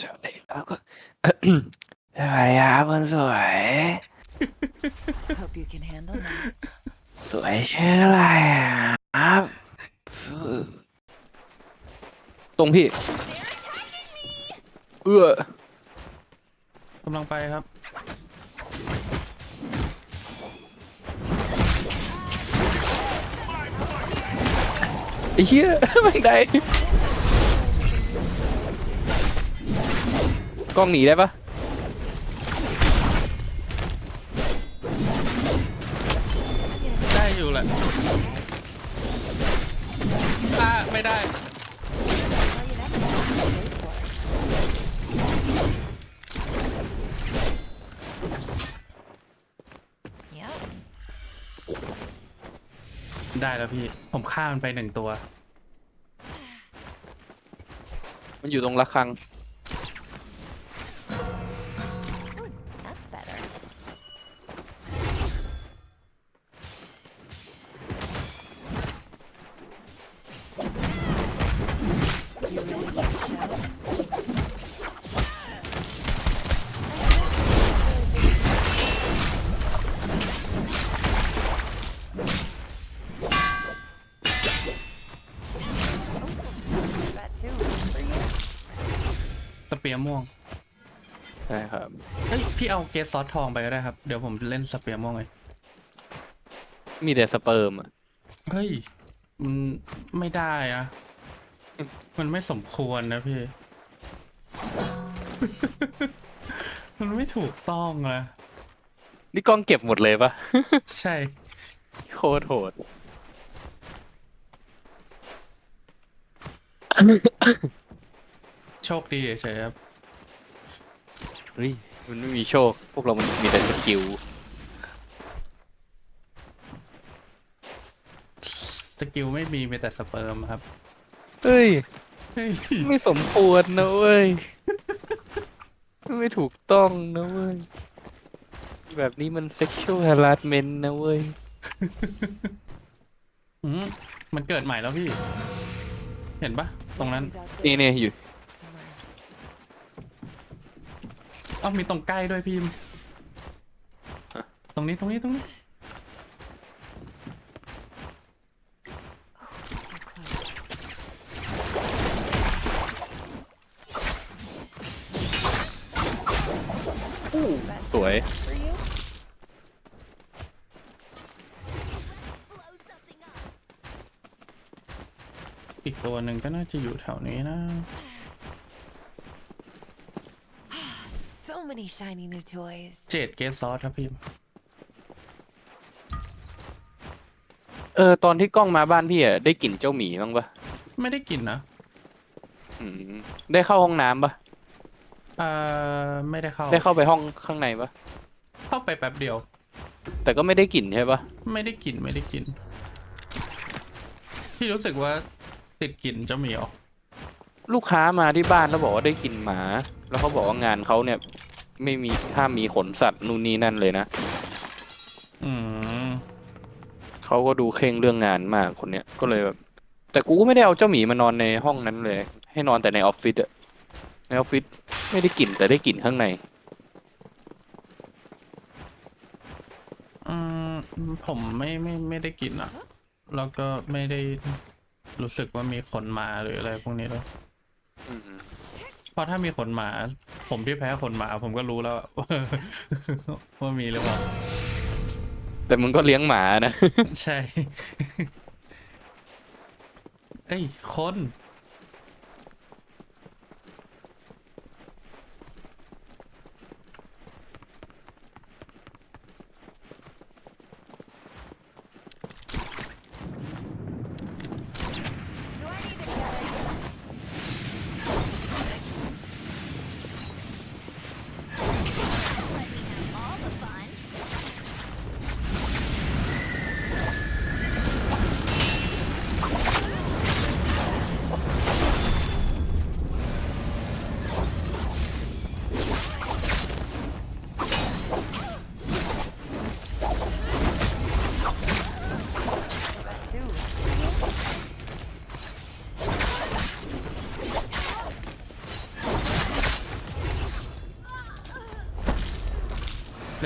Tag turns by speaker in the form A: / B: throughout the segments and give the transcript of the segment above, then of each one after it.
A: สวัสดีครับก็สวัสดีครับคนสวย
B: Hope you can handle that.
A: สวยชื่ออะไรครับตรงพี่ เอื้อกำ
C: ลังไปครับ
A: ไอ้เหี้ยไม่ได้ กล้องหนีได้ปะ
C: ได้อยู่แหละอ่าไม่ได้
B: Yep.
C: ได้แล้วพี่ ผมฆ่ามันไปหนึ่งตัว
A: มันอยู่ตรงระฆัง
C: ยร์ม่วง
A: ใช่ครับ
C: เฮ้ยพี่เอาเกสซอสทองไปก็ได้ครับ เดี๋ยวผมเล่นสเปียร์ม่วงเลย
A: มีแต่สเปิร์มอะ
C: เฮ้ยมันไม่ได้นะมันไม่สมควรนะพี่ มันไม่ถูกต้องนะ
A: นี่กล้องเก็บหมดเลยปะ
C: ใช่
A: โคตรโหด
C: โชคดีเฉยๆครับ
A: เฮ้ยมันไม่มีโชค พวกเรามันมีแต่สกิล
C: สกิลไม่มีมีแต่สเปิร์มครับ
A: เฮ้ย
C: เฮ้ย
A: ไม่สมควรนะเว้ย ไม่ถูกต้องนะเว้ย แบบนี้มัน sexual harassment นะเว้ย
C: อืมมันเกิดใหม่แล้วพี่ เห็นปะตรงนั้น
B: He's out
A: นี่
B: there
A: เนี่ยอยู่
B: somewhere.
C: เอ้ามีตรงใกล้ด้วยพิมพ์
A: ฮะ
C: ตรงนี้ตรงนี้ตรงนี้
A: สวย
B: For you?
C: อีกตัวหนึ่งก็น่าจะอยู่แถวนี้นะ
B: So many shiny new toys.
C: เจดเกสซอสครับพิมพ์
A: เออตอนที่กล้องมาบ้านพี่อะได้กลิ่นเจ้าหมีบ้างปะ
C: ไม่ได้กลิ่นนะ
A: อืมได้เข้าห้องน้ำปะ
C: เอ่อไม่ได้เข้า
A: ได้เข้าไปห้องข้างในปะ
C: เข้าไปแป๊บเดียว
A: แต่ก็ไม่ได้กลิ่นใช่ปะ
C: ไม่ได้กลิ่นไม่ได้กลิ่นพี่รู้สึกว่าติดกลิ่นเจ้าเหมียว
A: ลูกค้ามาที่บ้านแล้วบอกว่าได้กลิ่นหมา แล้วเขาบอกว่างานเขาเนี่ย ไม่มีถ้ามมีขนสัตว์นู่นนี่นั่นเลยนะ
C: อืม
A: เขาก็ดูเคร่งเรื่องงานมากคนเนี้ยก็เลยแบบ แต่กูก็ไม่ได้เอาเจ้าหมีมานอนในห้องนั้นเลย ให้นอนแต่ในออฟฟิศอะในออฟฟิศไม่ได้กลิ่นแต่ได้กลิ่นข้างใน
C: อืมผมไม่ไม่ไม่ได้กลิ่นอะ แล้วก็ไม่ได้รู้สึกว่ามีขนหมาหรืออะไรพวกนี้ด้วย
A: อืม
C: เพราะถ้ามีขนหมา ผมที่แพ้ขนหมา ผมก็รู้แล้วว่าว่ามีหรือเปล่า
A: แต่มึงก็เลี้ยงหมานะ
C: ใช่ เอ้ยคน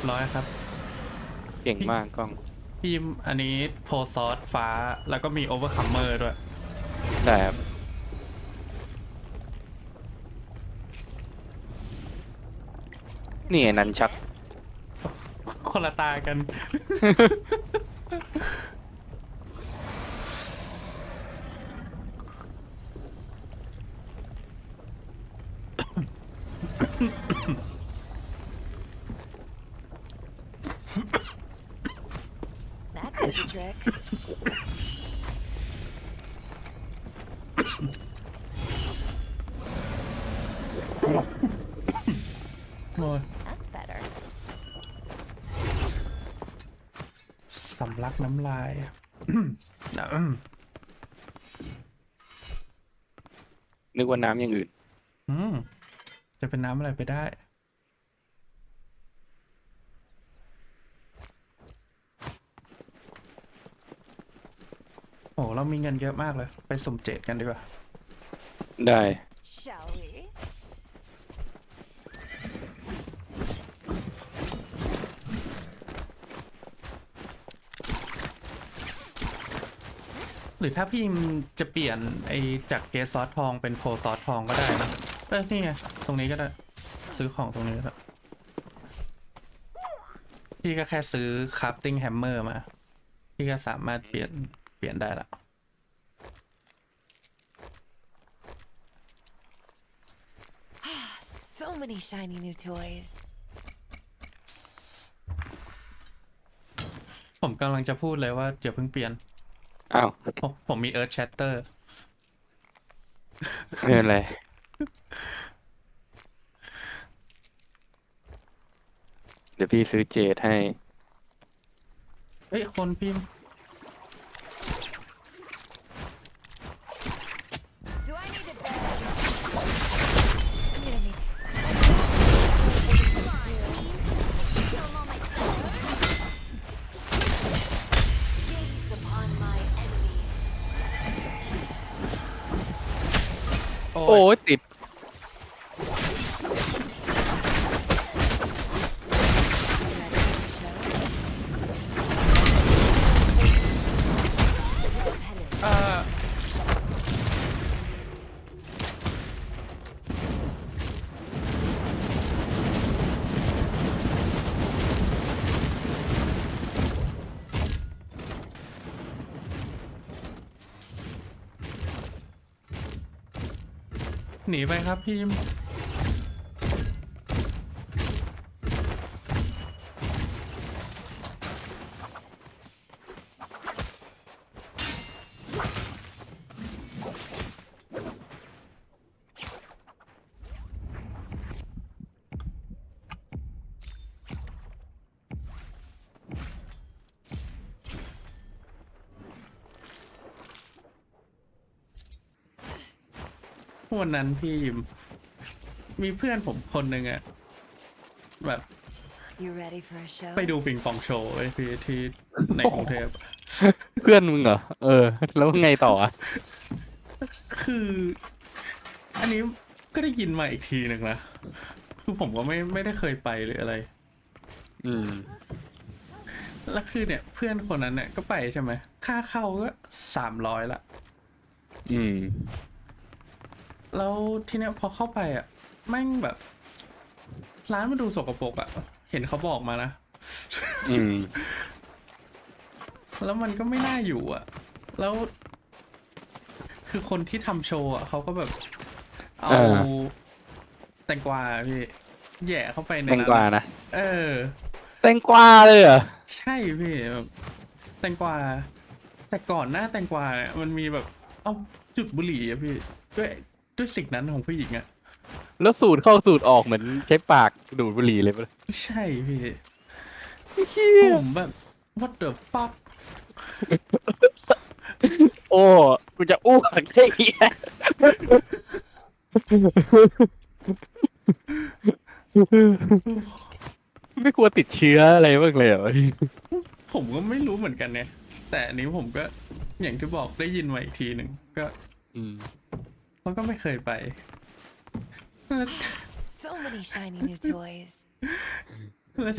C: ยบร้อยครับ
A: เก่งมากกล้อง
C: ทีมอันนี้โพซอสฟ้าแล้วก็มีโอเวอร์คัมเมอร์ด้วย
A: ได้ครับนี่ไงนันชัก
C: คนละตากัน
B: That did the trick.
C: โอ้ย
B: That's better.
C: สำลักน้ำลายอืม
A: นึกว่าน้ำอย่างอื่น
C: อืม จะเป็นน้ำอะไรไปได้ โอ้เรามีเงินเยอะมากเลย ไปสุ่มเจ็ดกันดีกว่า
A: ได้
B: Shall we?
C: หรือถ้าพี่มจะเปลี่ยนไอจากเกสซอสทองเป็นโพซอสทองก็ได้นะเออนี่ไงตรงนี้ก็ได้ ซื้อของตรงนี้ก็ได้พี่ก็แค่ซื้อค r ฟติ้งแฮมเมอร์มา พี่ก็สามารถเปลี่ยนเปลี่ยนได้ละ
B: So many shiny new toys.
C: ผมกำลังจะพูดเลยว่าอย่าเพิ่งเปลี่ยน
A: อ้าว
C: ผมผมมีเอิร์ธแชตเตอร์
A: ไม่เป็นไรเดี๋ยวพี่ซื้อเจดให้
C: เฮ้ยคนพิมพ์ โอ้ย
A: ยติด
C: หนีไปครับพิ วันนั้นพี่ยิมมีเพื่อนผมคนหนึ่งอะแบบ
B: You ready for a show?
C: ไปดูปิงปองโชว์ไอ้พี่ที่ในกรุงเทพ
A: เพื่อนมึงเหรอ เออ แล้วไงต่ออะ
C: คือ อันนี้ก็ได้ยินมาอีกทีหนึ่งนะ คือผมก็ไม่ไม่ได้เคยไปหรืออะไร
A: อืม
C: แล้วคือเนี่ย เพื่อนคนนั้นเนี่ยก็ไปใช่ไหม ค่าเข้าก็สามร้อยละ
A: อืม
C: แล้วทีเนี้ยพอเข้าไปอะแม่งแบบ ร้านมันดูสกปรกอะ เห็นเขาบอกมานะ
A: อืม
C: แล้วมันก็ไม่น่าอยู่อะ แล้ว คือคนที่ทำโชว์อะเขาก็แบบ เอา
A: อ่า
C: แตงกวาพี่แหย่เข้าไปใน
A: แตง
C: นั้น
A: กวา
C: อะ
A: นะ
C: เออ
A: แตงกวาเลยเหรอ
C: ใช่พี่แบบแตงกวา แต่ก่อนหน้าแตงกวาเนี่ยมันมีแบบ เอาจุดบุหรี่อะพี่ด้วย ด้วยสิ่งนั้นของผู้หญิงอะ
A: แล้วสูตรเข้าสูตรออกเหมือนใช้ปากดูดบุหรี่เลยปะ
C: ใช่พี่
A: เหี้ย
C: ผมแบบ what the fuck
A: โอ้กูจะอ้วกได้เหี้ยไม่กลัวติดเชื้ออะไรบ้างเลยเหรอ
C: ผมก็ไม่รู้เหมือนกันเนี่ยแต่อันนี้ผมก็อย่างที่บอกได้ยินมาอีกทีหนึ่งก็
A: อืม
C: เขาก็ไม่เคยไป
B: So many shiny new toys.
C: แล้ว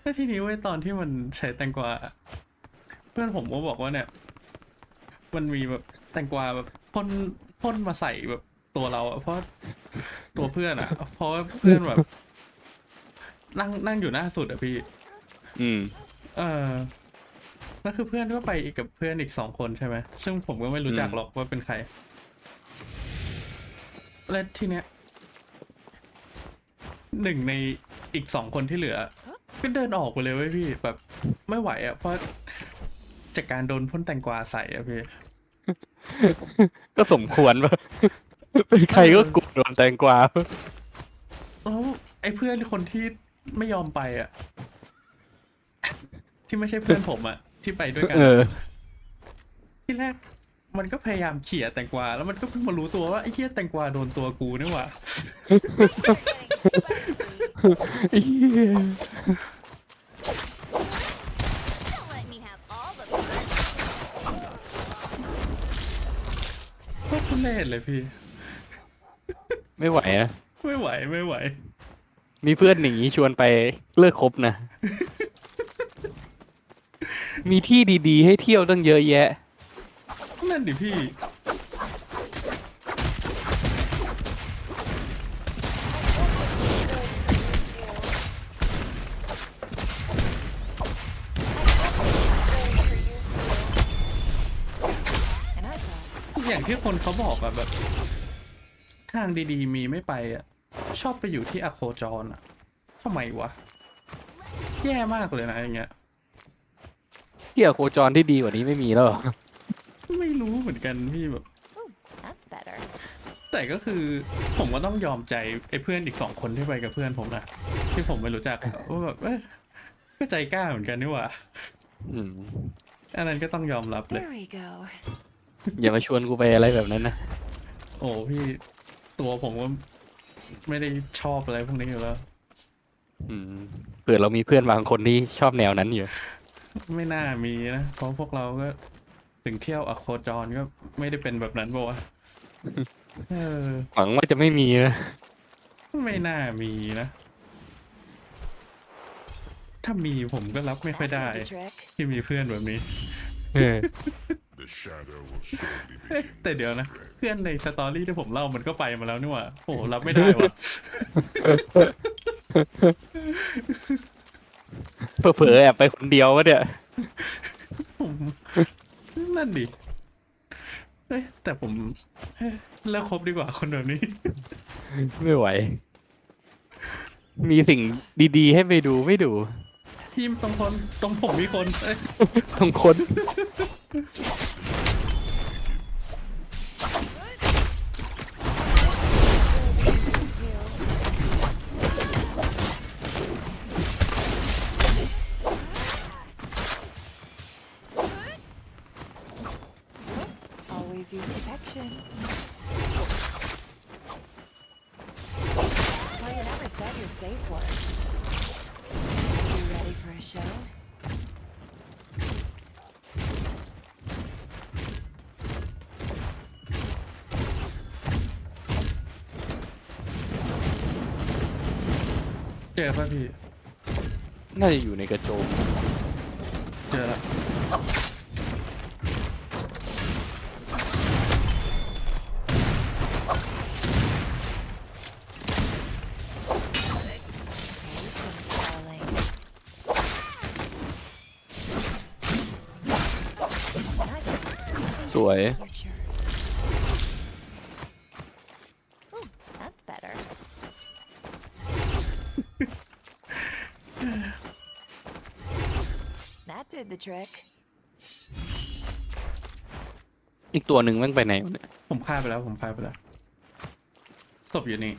C: แล้วทีนี้เว้ยตอนที่มันใช้แตงกวาเพื่อนผมก็บอกว่าเนี่ย มันมีแบบแตงกวาแบบพ่นพ่นมาใส่แบบตัวเราอะเพราะตัวเพื่อนอะเพราะว่าเพื่อนแบบ นั่งนั่งอยู่หน้าสุดอะพี่
A: อืม
C: เออแล้วคือเพื่อนก็ไปอีกกับเพื่อนอีกสองคนใช่ไหมซึ่งผมก็ไม่รู้จัก
A: อืม
C: หรอกว่าเป็นใคร และทีเนี้ยหนึ่งในอีกสองคนที่เหลือ ก็เดินออกไปเลยเว้ยพี่แบบไม่ไหวอะเพราะจากการโดนพ่นแตงกวาใส่อะพี่
A: ก็สมควรปะเป็นใครก็กลัวโดนแตงกวา
C: แล้วไอ้เพื่อนคนที่ไม่ยอมไปอะ ที่ไม่ใช่เพื่อนผมอะ ที่ไปด้วยกัน
A: เออ
C: ที่แรก มันก็พยายามเขี่ยแตงกวาแล้วมันก็เพิ่งมารู้ตัวว่าไอ้เหี้ยแตงกวาโดนตัวกูนี่หว่า
D: Don't let me have all the fun.
C: โคตรทุเรศเลยพี่
A: ไม่ไหวอะ
C: ไม่ไหวไม่ไหว
A: มีเพื่อนหนีชวนไปเลิกคบนะ มีที่ดีๆ ให้เที่ยวตั้งเยอะแยะ
C: นั่นดิพี่ อย่างที่คนเขาบอกอะแบบ ทางดีๆ มีไม่ไปอะชอบไปอยู่ที่อโคจรอะทำไมวะ แย่มากเลยนะอย่างเงี้ย
A: เที่ยโคจรที่ดีกว่านี้ไม่มีแล้วเหรอ
C: ไม่รู้เหมือนกันพี่แบบ
B: ooh, that's better.
C: แต่ก็คือผมก็ต้องยอมใจไอ้เพื่อนอีกสองคนที่ไปกับเพื่อนผมนะที่ผมไม่รู้จักอะว่าแบบเอ้ยก็ใจกล้าเหมือนกันนี่หว่า
A: อืม
C: อันนั้นก็ต้องยอมรับเลย
B: There we go.
A: อย่ามาชวนกูไปอะไรแบบนั้นนะ
C: โอ้พี่ตัวผมก็ไม่ได้ชอบอะไรพวกนี้อยู่แล้ว
A: อืมเผื่อเรามีเพื่อนบางคนที่ชอบแนวนั้นอยู่
C: ไม่น่ามีนะเพราะพวกเราก็ ถึงเที่ยวอโคจรก็ไม่ได้เป็นแบบนั้นบอกว่าวะเออ
A: หวังว่าจะไม่มีนะ
C: ไม่น่ามีนะ ถ้ามีผมก็รับไม่ค่อย
B: That
C: ได้
B: did the trick.
C: ที่มีเพื่อนแบบนี้
A: เออ
E: The shadow will surely
C: เอ๊ะ
E: begin
C: แต่เดี๋ยวนะ
E: to spread.
C: เพื่อนในสตอรี่ที่ผมเล่ามันก็ไปมาแล้วนี่หว่าโอ้โหรับไม่ได้ว่ะ
A: เผลอๆแอบไปคนเดียววะเนี่ย
C: ผม นั่นดิเอ้ยแต่ผมเอ้ยเลิกคบดีกว่าคนแบบนี้
A: ไม่ไหว มีสิ่งดีๆ ให้ไปดูไม่ดู
C: ทีมตรงคนตรงผมมีคนเอ้ย
A: ต้องคน
C: เจอป่ะพี่
A: น่าจะอยู่ในกระโจม
C: เจอแล้ว
B: Patience, darling. And I thought,
A: สวย
B: future. Ooh, that's better. that did the trick.
A: อีกตัวหนึ่งแมันไปไหนวะเนี่ย
C: ผมพลาดไปแล้วผมพลาดไปแล้วศพอยู่นี่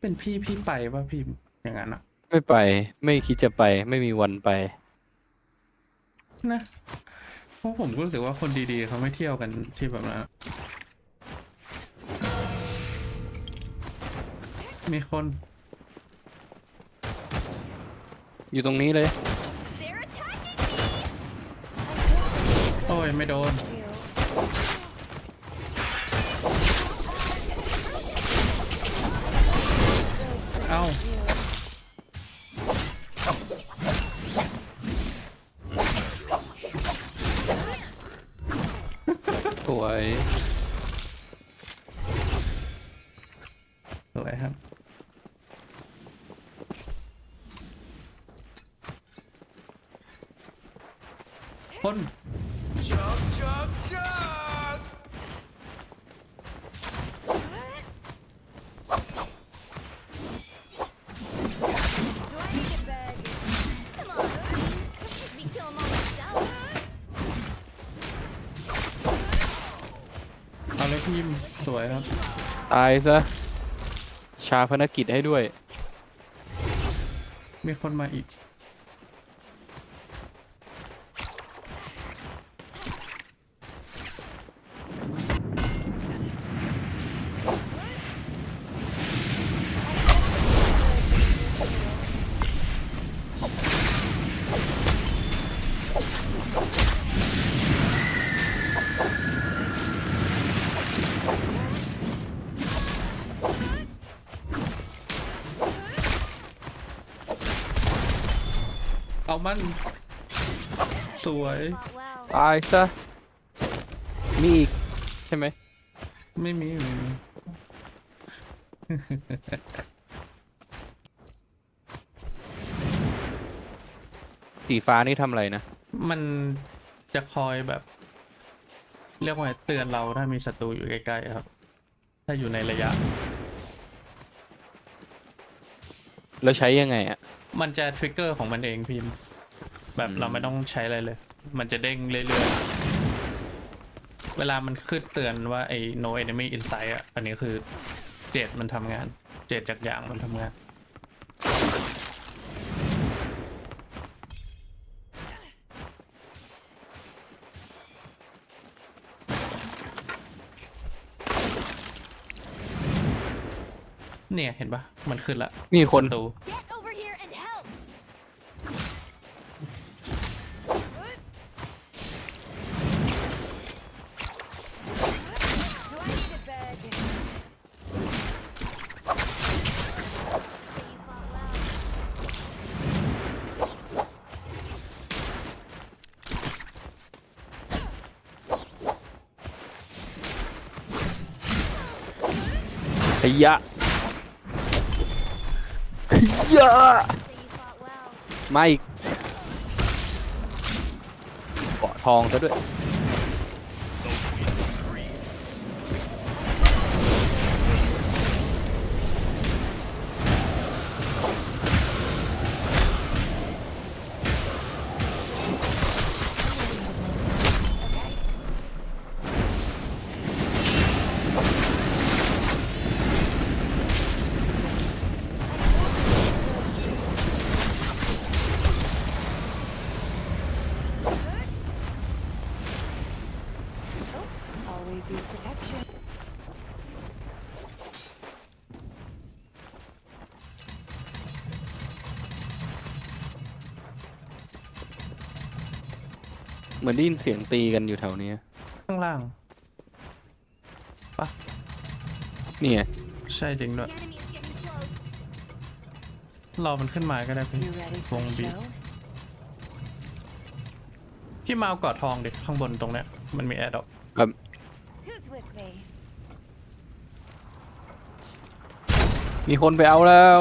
C: เป็นพี่พี่ไปป่ะพี่อย่างนั้นอะ
A: ไม่ไป ไม่คิดจะไป ไม่มีวันไป
C: นะเพราะผมก็รู้สึกว่าคนดีๆเขาไม่เที่ยวกันที่แบบนั้นอะ มีคน
A: อยู่ตรงนี้เลย
C: โอ้ย ไม่โดน เอ้า วยครับ
A: ตายซะ ชาพนกิจให้ด้วย
C: มีคนมาอีก เอามัน สวย
D: Fought well.
A: ตายซะมีอีกใช่ไหม
C: ไม่มีไม่มี
A: สีฟ้านี่ทำอะไรนะ
C: มันจะคอยแบบ เรียกว่าไงเตือนเราถ้ามีศัตรูอยู่ใกล้ๆครับ ถ้าอยู่ในระยะ
A: แล้วใช้ยังไงอะ
C: มันจะทริกเกอร์ของมันเองพิมพ์แบบ
A: อืม
C: เราไม่ต้องใช้อะไรเลย มันจะเด้งเรื่อยๆ เวลามันขึ้นเตือนว่าไอ้ no enemy in sight อะ อันนี้คือเจตมันทำงาน เจตจากอย่างมันทำงาน เนี่ยเห็นปะมันขึ้นละ
A: มีคน
C: ศัตรู
A: ขยะขยะมาอีกเกาะทองซะด้วย เหมือนได้ยินเสียงตีกันอยู่แถวเนี้ย
C: ข้างล่าง
A: นี่ไง
C: ใช่จริงด้วย
D: The enemy is getting close.
C: รอมันขึ้นมาก็ได้พี่
B: You ready for
C: Won't
B: the
C: be.
B: show?
C: พี่มาเอาเกาะทองเด็กข้างบนตรงเนี้ยมันมีแอร์ดอก
B: Who's with me?
A: มีคนไปเอาแล้ว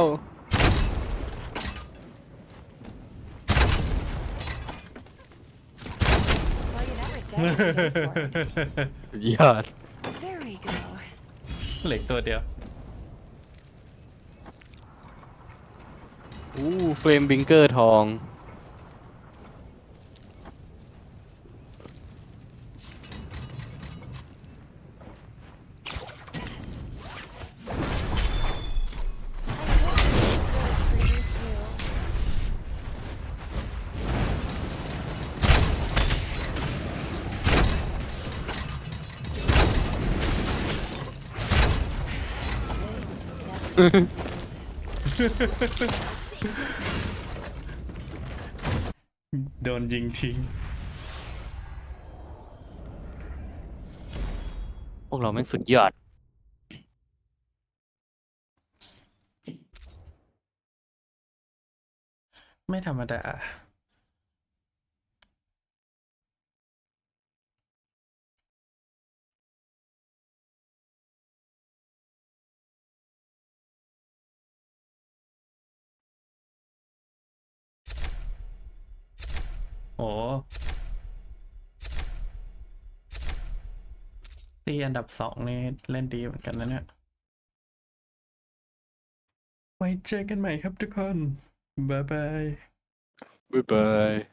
A: ยอด
B: There we go.
C: เหล็กตัวเดียว
A: อู้เฟรมบิงเกอร์ทอง
C: โดนยิงทิ้ง
A: พวกเราแม่งสุดยอด
C: ไม่ธรรมดา ตีอันดับสองนี่เล่นดีเหมือนกันนะเนี่ยไว้เจอกันใหม่ครับทุกคน บ๊ายบาย
A: บ๊ายบาย